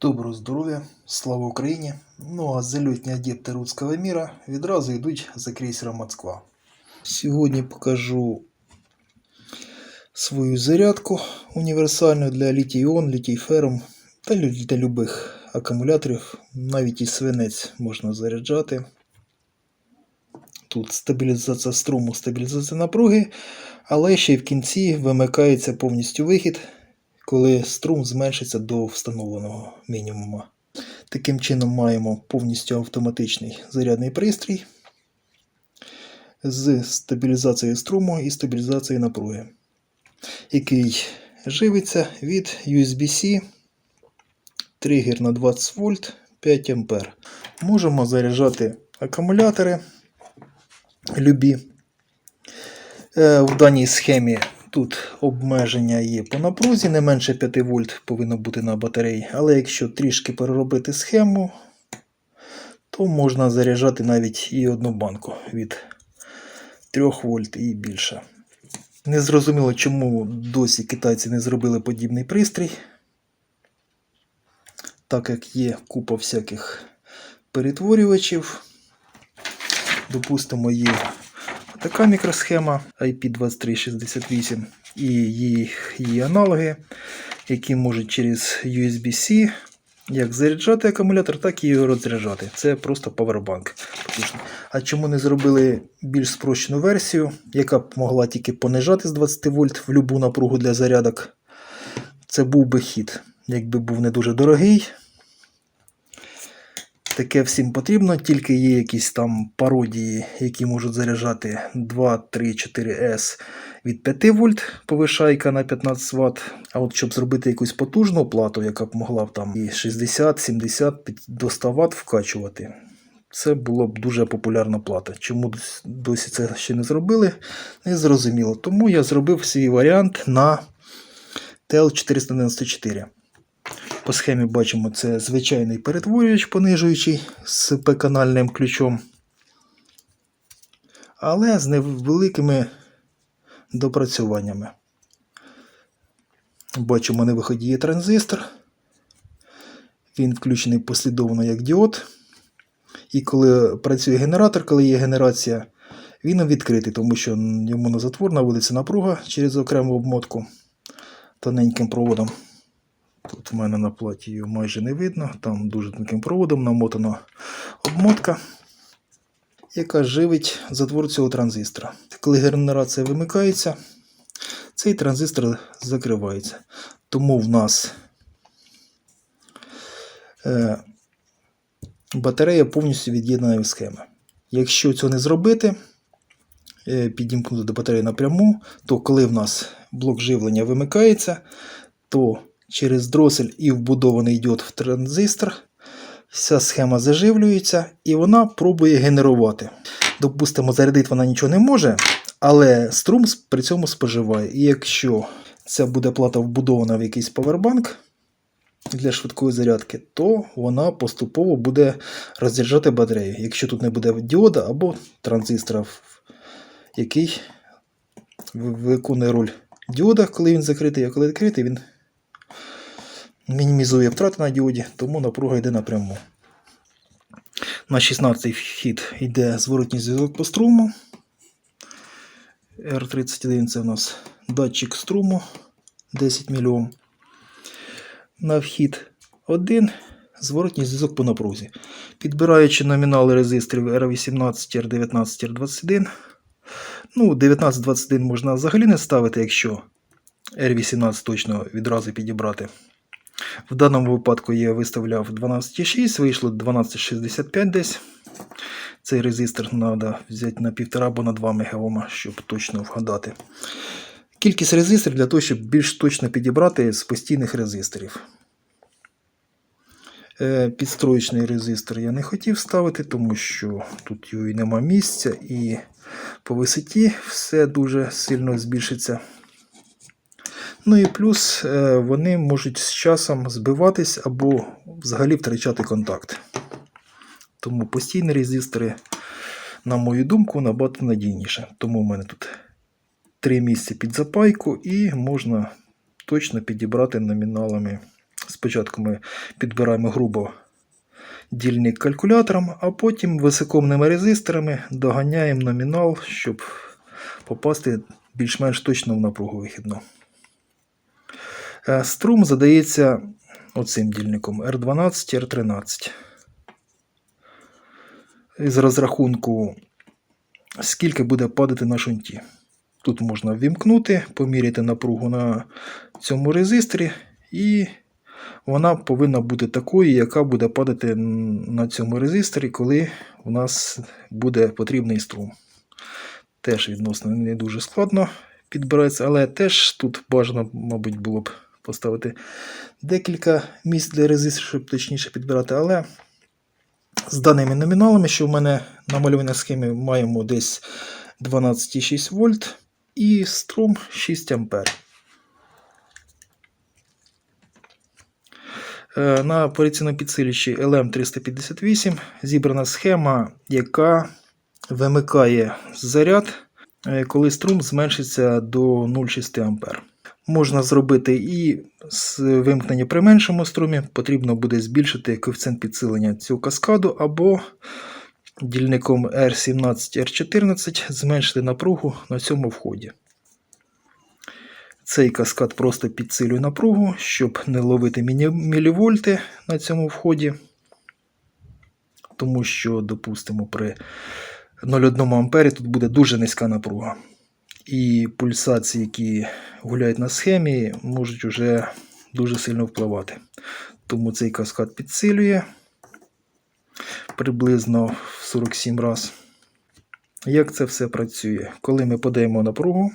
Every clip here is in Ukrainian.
Доброго здоров'я, слава Україні! Ну а зальотні адепти руського міра відразу йдуть за крейсером Москва. Сьогодні покажу свою зарядку універсальну для літій-іон, літій-ферум та для любих акумуляторів. Навіть і свинець можна заряджати. Тут стабілізація струму, стабілізація напруги, але ще й в кінці вимикається повністю вихід, коли струм зменшиться до встановленого мінімуму. Таким чином маємо повністю автоматичний зарядний пристрій з стабілізацією струму і стабілізацією напруги, який живиться від USB-C, тригер на 20 вольт 5 А. Можемо заряджати акумулятори любі. Е, В даній схемі тут обмеження є по напрузі, не менше 5 вольт повинно бути на батареї. Але якщо трішки переробити схему, то можна заряджати навіть і одну банку від 3 вольт і більше. Не зрозуміло, чому досі китайці не зробили подібний пристрій, так як є купа всяких перетворювачів. Допустимо, є така мікросхема IP2368 і їх, її аналоги, які можуть через USB-C як заряджати акумулятор, так і його розряджати. Це просто павербанк. А чому не зробили більш спрощену версію, яка б могла тільки понижати з 20 вольт в будь-яку напругу для зарядок? Це був би хід, якби був не дуже дорогий. Таке всім потрібно, тільки є якісь там пародії, які можуть заряджати 2, 3, 4С від 5 вольт, повишайка на 15 Вт. А от щоб зробити якусь потужну плату, яка б могла б там і 60, 70 до 100 Вт вкачувати, це була б дуже популярна плата. Чому досі це ще не зробили, не зрозуміло. Тому я зробив свій варіант на TL494. По схемі бачимо, це звичайний перетворювач понижуючий з P-канальним ключом. Але з невеликими допрацюваннями. Бачимо, на виході є транзистор. Він включений послідовно як діод. І коли працює генератор, коли є генерація, він відкритий, тому що йому на затвор наводиться напруга через окрему обмотку тоненьким проводом. Тут в мене на платі його майже не видно. Там дуже тонким проводом намотана обмотка, яка живить затвор цього транзистора. Коли генерація вимикається, цей транзистор закривається. Тому в нас е, батарея повністю від'єднана від схеми. Якщо цього не зробити, е, підімкнути до батареї напряму, то коли в нас блок живлення вимикається, то через дросель і вбудований діод в транзистор вся схема заживлюється і вона пробує генерувати. Допустимо, зарядити вона нічого не може, але струм при цьому споживає. І якщо ця буде плата вбудована в якийсь павербанк для швидкої зарядки, то вона поступово буде розряджати батарею, якщо тут не буде діода або транзистора, який виконує роль діода, коли він закритий, а коли відкритий, він мінімізує втрати на діоді, тому напруга йде напряму. На 16-й вхід йде зворотній зв'язок по струму. R31 це у нас датчик струму 10 мільйом. На вхід 1 зворотній зв'язок по напрузі. Підбираючи номінали резисторів R18, R19, R21. Ну, 19-21 можна взагалі не ставити, якщо R18 точно відразу підібрати. В даному випадку я виставляв 12,6, вийшло 12,65 десь. Цей резистор треба взяти на 1,5 або на 2 МОм, щоб точно вгадати. Кількість резисторів для того, щоб більш точно підібрати з постійних резисторів. Е, Підстроєчний резистор я не хотів ставити, тому що тут його і нема місця, і по висоті все дуже сильно збільшиться. Ну і плюс е, вони можуть з часом збиватись або взагалі втрачати контакт. Тому постійні резистори, на мою думку, набагато надійніше. Тому в мене тут три місця під запайку і можна точно підібрати номіналами Спочатку ми підбираємо грубо дільник калькулятором, а потім високомними резисторами доганяємо номінал, щоб попасти більш-менш точно в напругу вихідну. Е, Струм задається оцим дільником R12, R13. Із розрахунку, скільки буде падати на шунті. Тут можна ввімкнути, поміряти напругу на цьому резисторі, і вона повинна бути такою, яка буде падати на цьому резисторі, коли у нас буде потрібний струм. Теж відносно не дуже складно підбирається, але теж тут бажано, мабуть, було б поставити декілька місць для резисторів, щоб точніше підбирати. Але з даними номіналами, що в мене на схемі, маємо десь 12,6 вольт і струм 6 ампер. Е, На операційному підсилювачі LM358 зібрана схема, яка вимикає заряд, е, коли струм зменшиться до 0,6 А. Можна зробити і з вимкнення при меншому струмі, потрібно буде збільшити коефіцієнт підсилення цього каскаду, або дільником R17, R14 зменшити напругу на цьому вході. Цей каскад просто підсилює напругу, щоб не ловити мілівольти на цьому вході. Тому що, допустимо, при 0,1 ампері тут буде дуже низька напруга. І пульсації, які гуляють на схемі, можуть вже дуже сильно впливати. Тому цей каскад підсилює приблизно в 47 раз. Як це все працює? Коли ми подаємо напругу,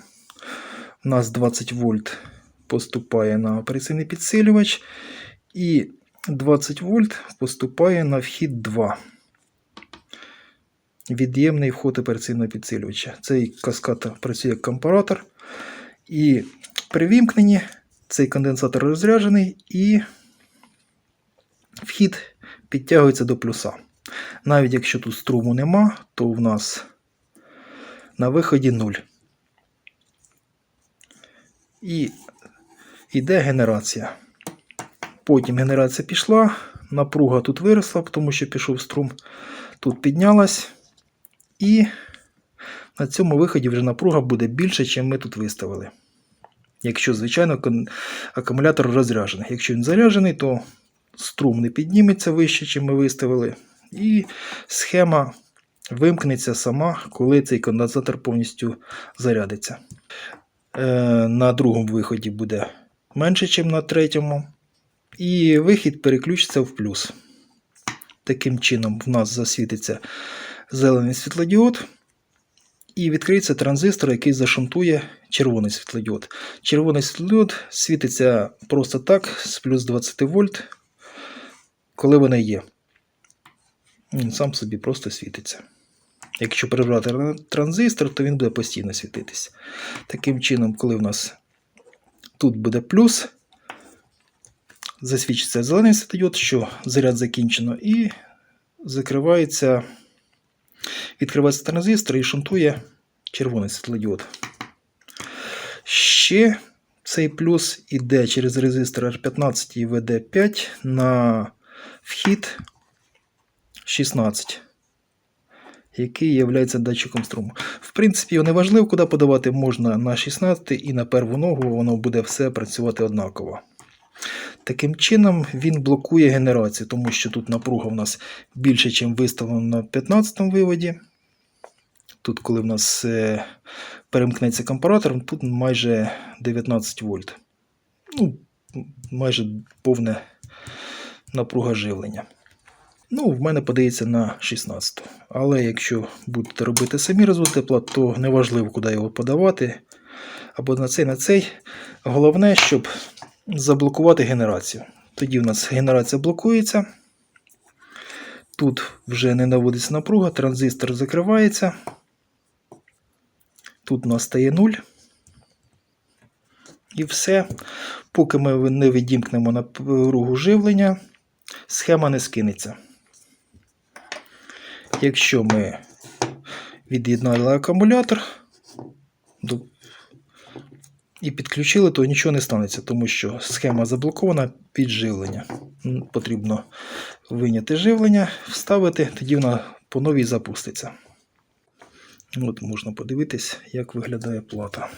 у нас 20 вольт поступає на операційний підсилювач, і 20 вольт поступає на вхід 2. Від'ємний вход операційного підсилювача. Цей каскад працює як компаратор. І при вімкненні цей конденсатор розряджений і вхід підтягується до плюса. Навіть якщо тут струму нема, то в нас на виході 0. І йде генерація. Потім генерація пішла, напруга тут виросла, тому що пішов струм, тут піднялась. І на цьому виході вже напруга буде більше, ніж ми тут виставили. Якщо, звичайно, акумулятор розряджений. Якщо він заряджений, то струм не підніметься вище, ніж ми виставили. І схема вимкнеться сама, коли цей конденсатор повністю зарядиться. Е, На другому виході буде менше, ніж на третьому. І вихід переключиться в плюс. Таким чином, в нас засвітиться зелений світлодіод. І відкриється транзистор, який зашунтує червоний світлодіод. Червоний світлодіод світиться просто так, з плюс 20 вольт, коли вона є. Він сам собі просто світиться. Якщо прибрати транзистор, то він буде постійно світитись. Таким чином, коли в нас тут буде плюс, засвідчиться зелений світлодіод, що заряд закінчено, і закривається, відкривається транзистор і шунтує червоний світлодіод. Ще цей плюс іде через резистор R15 і VD5 на вхід 16, який є датчиком струму. В принципі, його не важливо, куди подавати, можна на 16 і на перву ногу, воно буде все працювати однаково. Таким чином, він блокує генерацію, тому що тут напруга в нас більше, ніж виставлено на 15 виводі. Тут, коли в нас е, перемкнеться компаратор, тут майже 19 вольт. Ну, майже повне напруга живлення. Ну, в мене подається на 16. Але якщо будете робити самі розвод то неважливо, куди його подавати. Або на цей, на цей. Головне, щоб заблокувати генерацію. Тоді в нас генерація блокується. Тут вже не наводиться напруга, транзистор закривається. Тут у нас стає 0. І все. Поки ми не відімкнемо напругу живлення, схема не скинеться. Якщо ми від'єднали акумулятор, і підключили, то нічого не станеться, тому що схема заблокована під живлення. Потрібно виняти живлення, вставити, тоді вона по новій запуститься. От можна подивитись, як виглядає плата.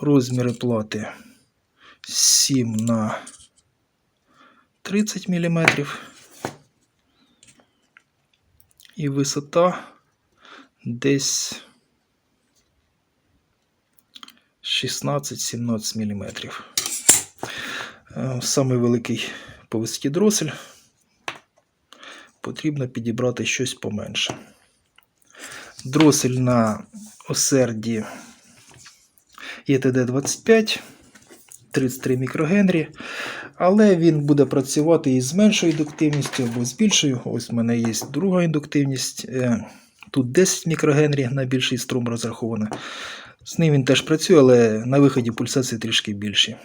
Розміри плати 7 на 30 мм. І висота десь 16-17 мм. Е, Самий великий по дросель. Потрібно підібрати щось поменше. Дросель на осерді ETD25 33 мікрогенрі, але він буде працювати і з меншою індуктивністю або з більшою. Ось в мене є друга індуктивність. Е, Тут 10 мікрогенрі на більший струм розраховано. З ним він теж працює, але на виході пульсації трішки більші.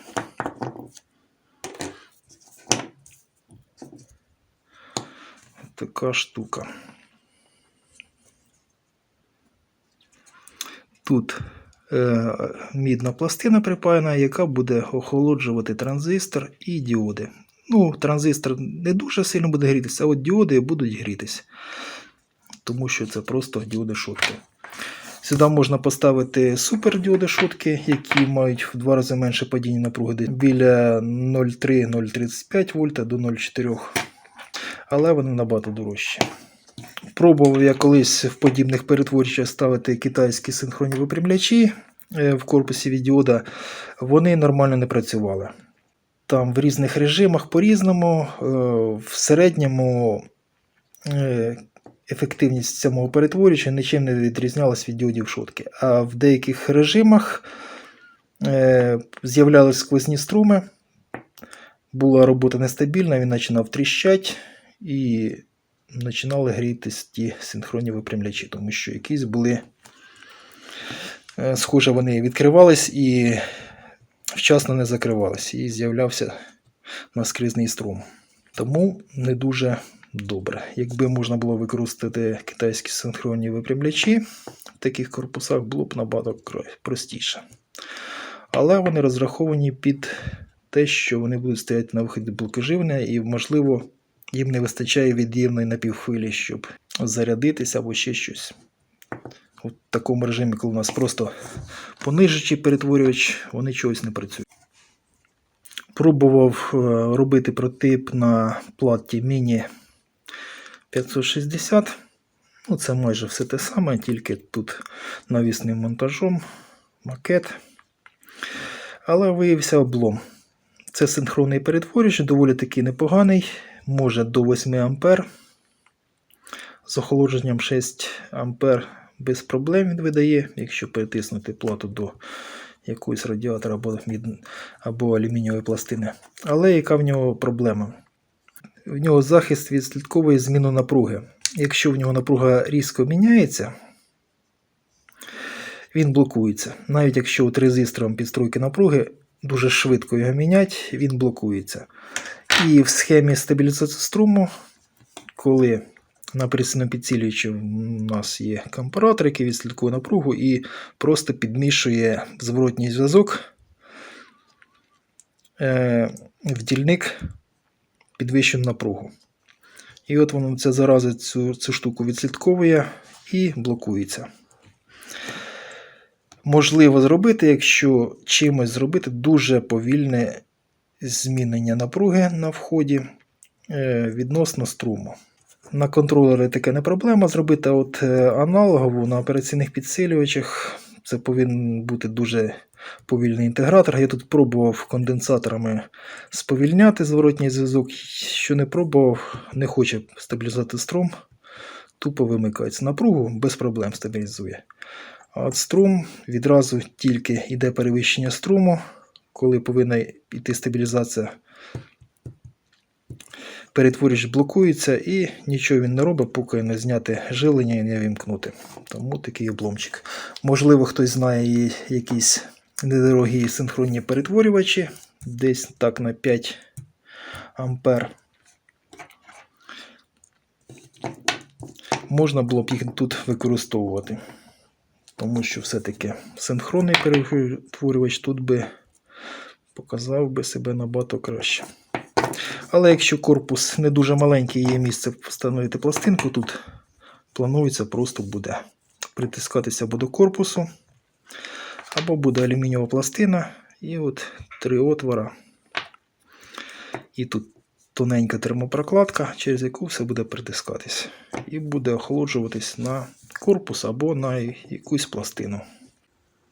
Така штука. Тут е, мідна пластина припаяна, яка буде охолоджувати транзистор і діоди. Ну, транзистор не дуже сильно буде грітися, а от діоди будуть грітись. Тому що це просто діоди шутки. Сюди можна поставити супердіоди шутки, які мають в два рази менше падіння напруги біля 0,3-0,35 вольта до 0,4. Але вони набагато дорожчі. Пробував я колись в подібних перетворювачах ставити китайські синхронні випрямлячі е, в корпусі від діода. Вони нормально не працювали. Там в різних режимах по-різному, е, в середньому е, ефективність самого перетворювача нічим не відрізнялась від діодів шутки. А в деяких режимах е, з'являлись сквозні струми, була робота нестабільна, він починав тріщати і починали грітись ті синхронні випрямлячі, тому що якісь були, е, схоже, вони відкривались і вчасно не закривались, і з'являвся наскрізний струм. Тому не дуже добре. Якби можна було використати китайські синхронні випрямлячі в таких корпусах, було б набагато простіше. Але вони розраховані під те, що вони будуть стояти на виході блоки живлення, і, можливо, їм не вистачає від'ємної напівхвилі, щоб зарядитися або ще щось. У такому режимі, коли у нас просто понижуючий перетворювач, вони чогось не працюють. Пробував е, робити прототип на платі Mini 560. Ну, це майже все те саме, тільки тут навісним монтажом, макет. Але виявився облом. Це синхронний перетворювач, доволі таки непоганий, може до 8 А. З охолодженням 6 А без проблем він видає, якщо перетиснути плату до якоїсь радіатора або, або алюмінієвої пластини. Але яка в нього проблема? В нього захист відслідковує зміну напруги. Якщо в нього напруга різко міняється, він блокується. Навіть якщо от резистором підстройки напруги дуже швидко його мінять, він блокується. І в схемі стабілізації струму, коли на підсилюючі у нас є компаратор, який відслідкує напругу і просто підмішує зворотній зв'язок е, в дільник підвищену напругу. І от воно ця зараза цю, цю штуку відслідковує і блокується. Можливо зробити, якщо чимось зробити дуже повільне змінення напруги на вході е, відносно струму. На контролері таке не проблема зробити, а от е, аналогову на операційних підсилювачах це повинен бути дуже повільний інтегратор. Я тут пробував конденсаторами сповільняти зворотній зв'язок. Що не пробував, не хоче стабілізувати струм, тупо вимикається. Напругу без проблем стабілізує. А от струм відразу тільки йде перевищення струму, коли повинна йти стабілізація. Перетворювач блокується і нічого він не робить, поки не зняти жилення і не вімкнути. Тому такий обломчик. Можливо, хтось знає якісь недорогі синхронні перетворювачі, десь так на 5 ампер. Можна було б їх тут використовувати. тому що все-таки синхронний перетворювач тут би показав би себе набагато краще. Але якщо корпус не дуже маленький, є місце встановити пластинку, тут планується просто буде притискатися або до корпусу, або буде алюмінієва пластина, і от три отвора. І тут тоненька термопрокладка, через яку все буде притискатись. І буде охолоджуватись на корпус або на якусь пластину.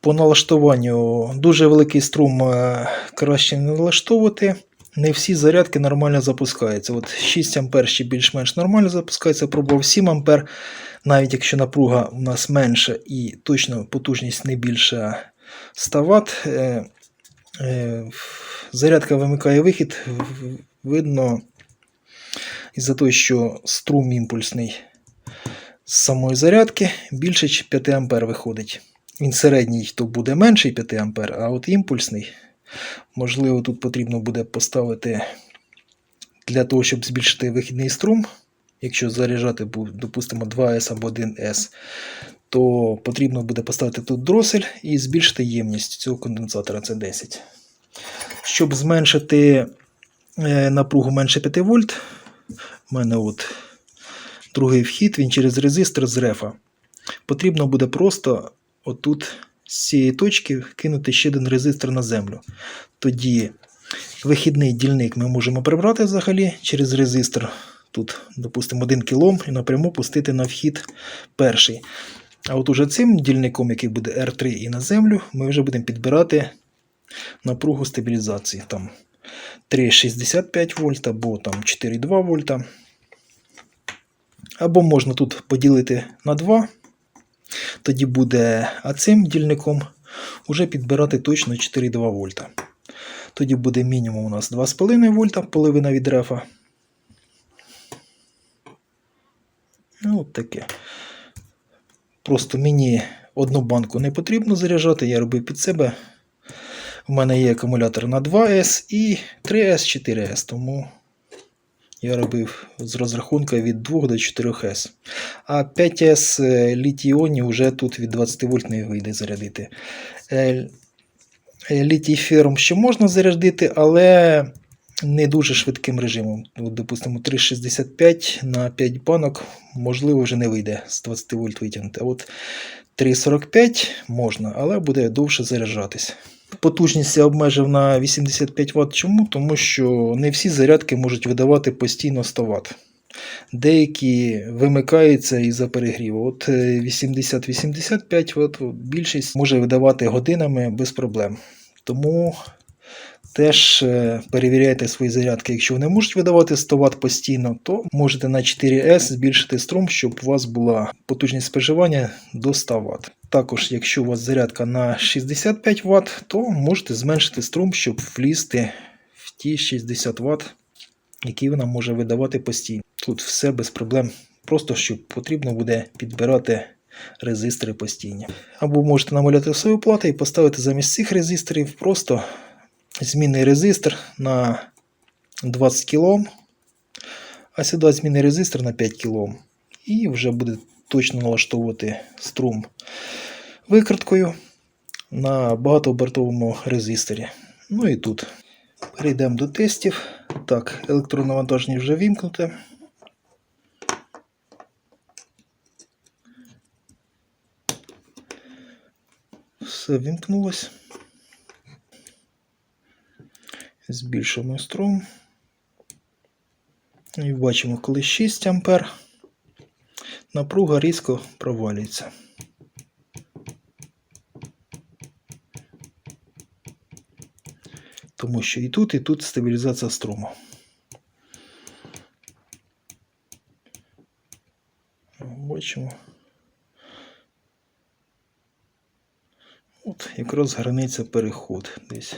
По налаштуванню дуже великий струм е, краще не налаштовувати. Не всі зарядки нормально запускаються. От 6 А ще більш-менш нормально запускається, пробував 7 А, навіть якщо напруга у нас менша і точно потужність не більше 100 Вт. Е, е, зарядка вимикає вихід, видно, із-за того, що струм імпульсний з самої зарядки більше чи 5 А виходить. Він середній, то буде менший 5 А, а от імпульсний, можливо, тут потрібно буде поставити для того, щоб збільшити вихідний струм. Якщо заряджати, допустимо, 2С або 1С, то потрібно буде поставити тут дросель і збільшити ємність цього конденсатора це 10. Щоб зменшити е, напругу менше 5 вольт, у мене от другий вхід, він через резистор з рефа. Потрібно буде просто отут з цієї точки кинути ще один резистор на землю. Тоді вихідний дільник ми можемо прибрати взагалі через резистор. Тут, допустимо, 1 кОм і напряму пустити на вхід перший. А от уже цим дільником, який буде R3 і на землю, ми вже будемо підбирати напругу стабілізації. Там 3,65 вольт або там 4,2 вольта. Або можна тут поділити на 2. Тоді буде а цим дільником уже підбирати точно 4,2 вольта. Тоді буде мінімум у нас 2,5 вольта, половина від рефа. Ну, от таке. Просто мені одну банку не потрібно заряджати, я робив під себе. У мене є акумулятор на 2С і 3С, 4С, тому я робив з розрахунку від 2 до 4С. А 5С літій-іонні вже тут від 20 вольт не вийде зарядити. Е, е, Літій ферм ще можна зарядити, але не дуже швидким режимом. Допустимо, 3,65 на 5 банок, можливо, вже не вийде з 20 вольт витягнути. А от 3,45 можна, але буде довше заряджатись. Потужність я обмежив на 85 Вт. Чому? Тому що не всі зарядки можуть видавати постійно 100 Вт. Деякі вимикаються із-за перегріву. От е, 80-85 Вт більшість може видавати годинами без проблем. Тому теж е, перевіряйте свої зарядки. Якщо вони можуть видавати 100 Вт постійно, то можете на 4С збільшити струм, щоб у вас була потужність споживання до 100 Вт. Також, якщо у вас зарядка на 65 Вт, то можете зменшити струм, щоб влізти в ті 60 Вт, які вона може видавати постійно. Тут все без проблем. Просто щоб потрібно буде підбирати резистори постійні. Або можете намаляти свою плату і поставити замість цих резисторів просто змінний резистор на 20 кОм, а сюди змінний резистор на 5 кОм. І вже буде точно налаштовувати струм викруткою на багатообертовому резисторі. Ну і тут. Перейдемо до тестів. Так, електронавантаження вже вімкнуте. Все вімкнулось. Збільшуємо струм. І бачимо, коли 6 А, напруга різко провалюється. Тому що і тут, і тут стабілізація струму. Бачимо. От якраз границя переход десь.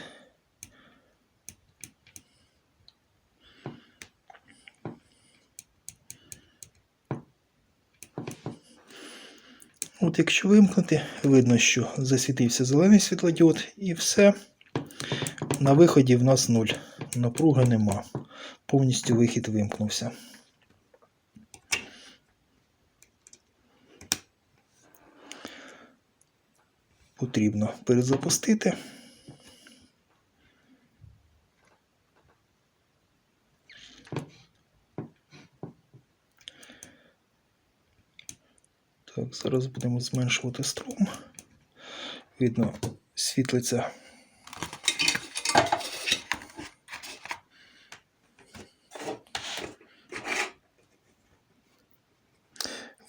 От якщо вимкнути, видно, що засвітився зелений світлодіод і все. На виході в нас нуль. Напруги нема. Повністю вихід вимкнувся. потрібно перезапустити. Так, зараз будемо зменшувати струм. Видно, світлиця.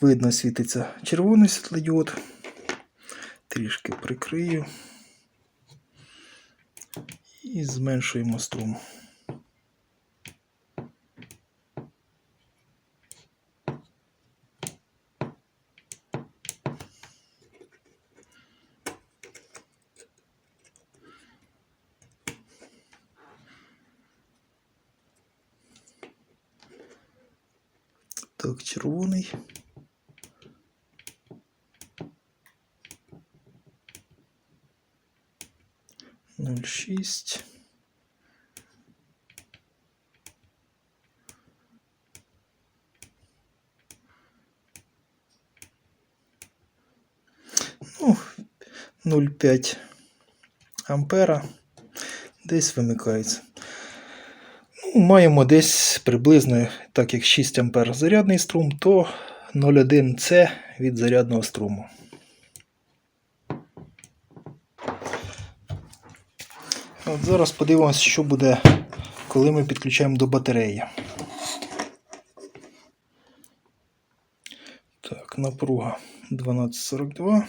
Видно, світиться червоний світлодіод. Трішки прикрию. І зменшуємо струм. Так, червоний. Нуль шість. Ну, 0,5 ампера десь вимикається. Ну, маємо десь приблизно, так як 6 ампер зарядний струм, то 0,1 С від зарядного струму. От зараз подивимося, що буде, коли ми підключаємо до батареї. Так, напруга 1242.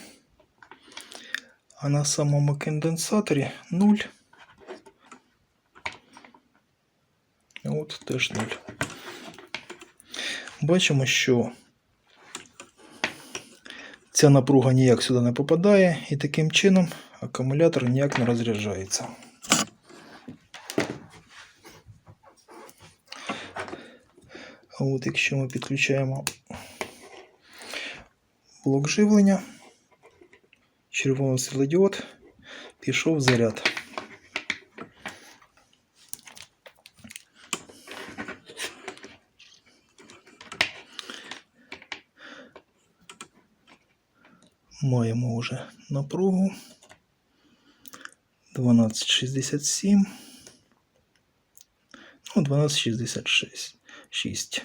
А на самому конденсаторі 0. От теж 0. Бачимо, що ця напруга ніяк сюди не попадає, і таким чином акумулятор ніяк не розряджається. От якщо ми підключаємо блок живлення, червоний світлодіод, пішов заряд. Маємо вже напругу 1267. Ну, 1266. 6.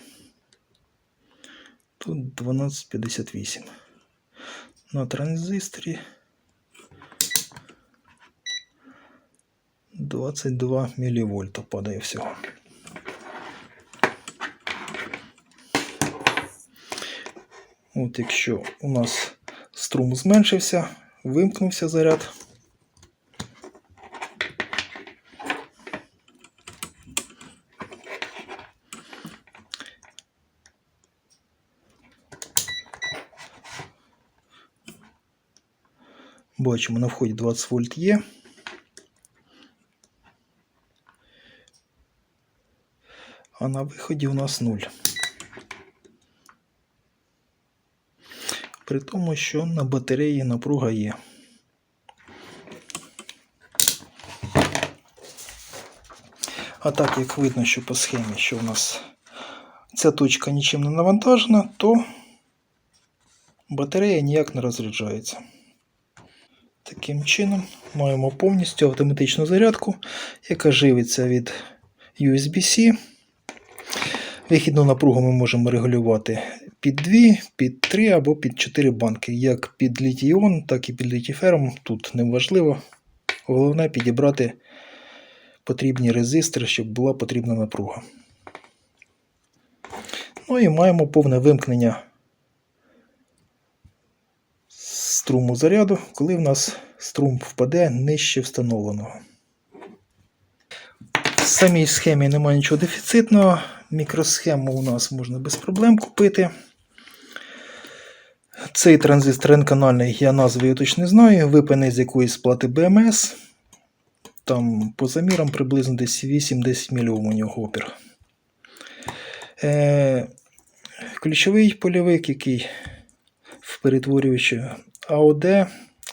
Тут 1258. На транзисторі 22 мВ падає всього. От якщо у нас струм зменшився, вимкнувся заряд. Бачимо, на вході 20 вольт є. А на виході у нас 0. При тому, що на батареї напруга є. А так, як видно, що по схемі, що у нас ця точка нічим не навантажена, то батарея ніяк не розряджається. Таким чином маємо повністю автоматичну зарядку, яка живиться від USB-C. Вихідну напругу ми можемо регулювати під 2, під 3 або під 4 банки. Як під літій-іон, так і під літій-ферм. Тут не важливо. Головне підібрати потрібні резистори, щоб була потрібна напруга. Ну і маємо повне вимкнення струму заряду, коли в нас струм впаде нижче встановленого. В самій схемі немає нічого дефіцитного. Мікросхему у нас можна без проблем купити. Цей транзистор N-канальний, я назви його точно не знаю, випаний з якоїсь плати BMS. Там по замірам приблизно десь 8-10 мОм у нього опір. Е, ключовий польовик, який в перетворюючи AOD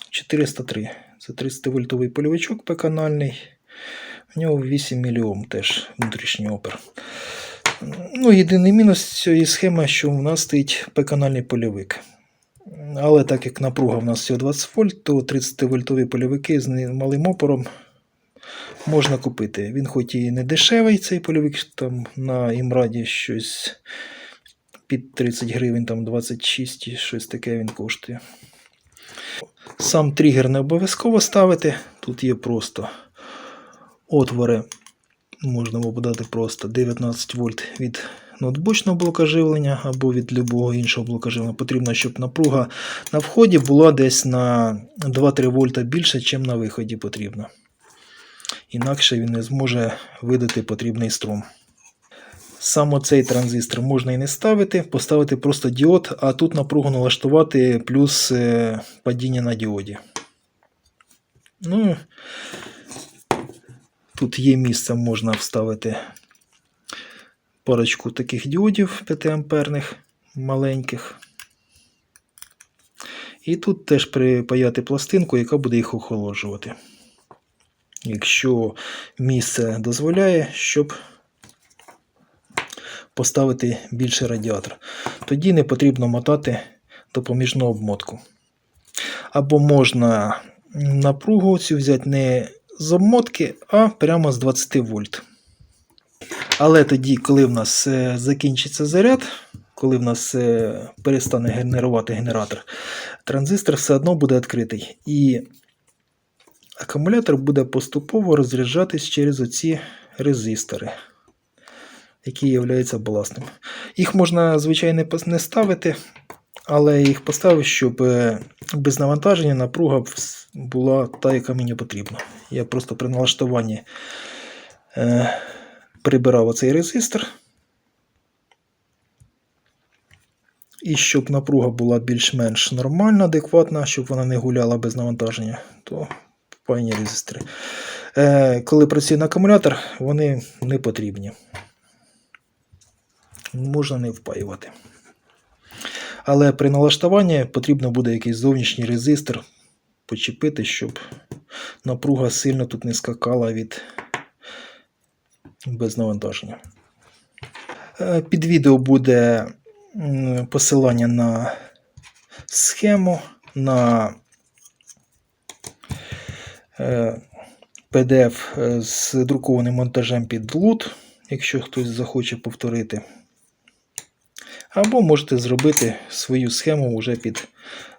403. Це 300 вольтовий польовичок П-канальний. У нього 8 мОм теж внутрішній опір. Ну, Єдиний мінус цієї схеми, що у нас стоїть П-канальний польовик. Але так як напруга в нас всього 20 вольт, то 30-вольтові польовики з малим опором можна купити. Він хоч і не дешевий, цей польовик, там на імраді щось під 30 гривень, там 26 і щось таке він коштує. Сам тригер не обов'язково ставити. Тут є просто отвори. Можна подати просто 19 вольт від ноутбучного блока живлення або від будь-якого іншого блока живлення. Потрібно, щоб напруга на вході була десь на 2-3 вольта більше, ніж на виході потрібно. Інакше він не зможе видати потрібний струм. Саме цей транзистор можна і не ставити, поставити просто діод, а тут напругу налаштувати плюс е, падіння на діоді. Ну, тут є місце, можна вставити парочку таких діодів 5 амперних маленьких. І тут теж припаяти пластинку, яка буде їх охолоджувати. Якщо місце дозволяє, щоб поставити більше радіатор. Тоді не потрібно мотати допоміжну обмотку. Або можна напругу цю взяти не з обмотки, а прямо з 20 вольт. Але тоді, коли в нас е, закінчиться заряд, коли в нас е, перестане генерувати генератор, транзистор все одно буде відкритий. І акумулятор буде поступово розряджатись через оці резистори, які являються баласними. Їх можна, звичайно, не ставити, але їх поставив, щоб е, без навантаження напруга була та, яка мені потрібна. Я просто при налаштуванні е, прибирав оцей резистор. І щоб напруга була більш-менш нормальна, адекватна, щоб вона не гуляла без навантаження, то впаяні резистори. Е, коли працює на акумулятор, вони не потрібні. Можна не впаювати. Але при налаштуванні потрібно буде якийсь зовнішній резистор почепити, щоб напруга сильно тут не скакала від без навантаження. Е, Під відео буде посилання на схему, на е, PDF е, з друкованим монтажем під лут, якщо хтось захоче повторити. Або можете зробити свою схему вже під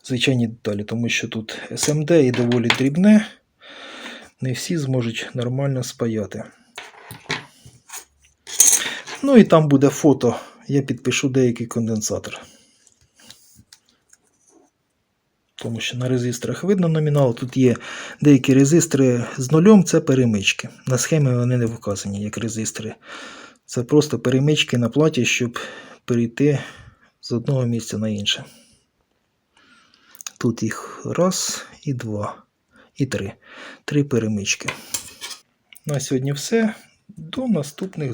звичайні деталі, тому що тут SMD і доволі дрібне, не всі зможуть нормально спаяти. Ну і там буде фото. Я підпишу деякий конденсатор. Тому що на резисторах видно номінал. Тут є деякі резистори з нульом, це перемички. На схемі вони не вказані як резистори. Це просто перемички на платі, щоб перейти з одного місця на інше. Тут їх раз і два, і три. Три перемички. На сьогодні все. До наступних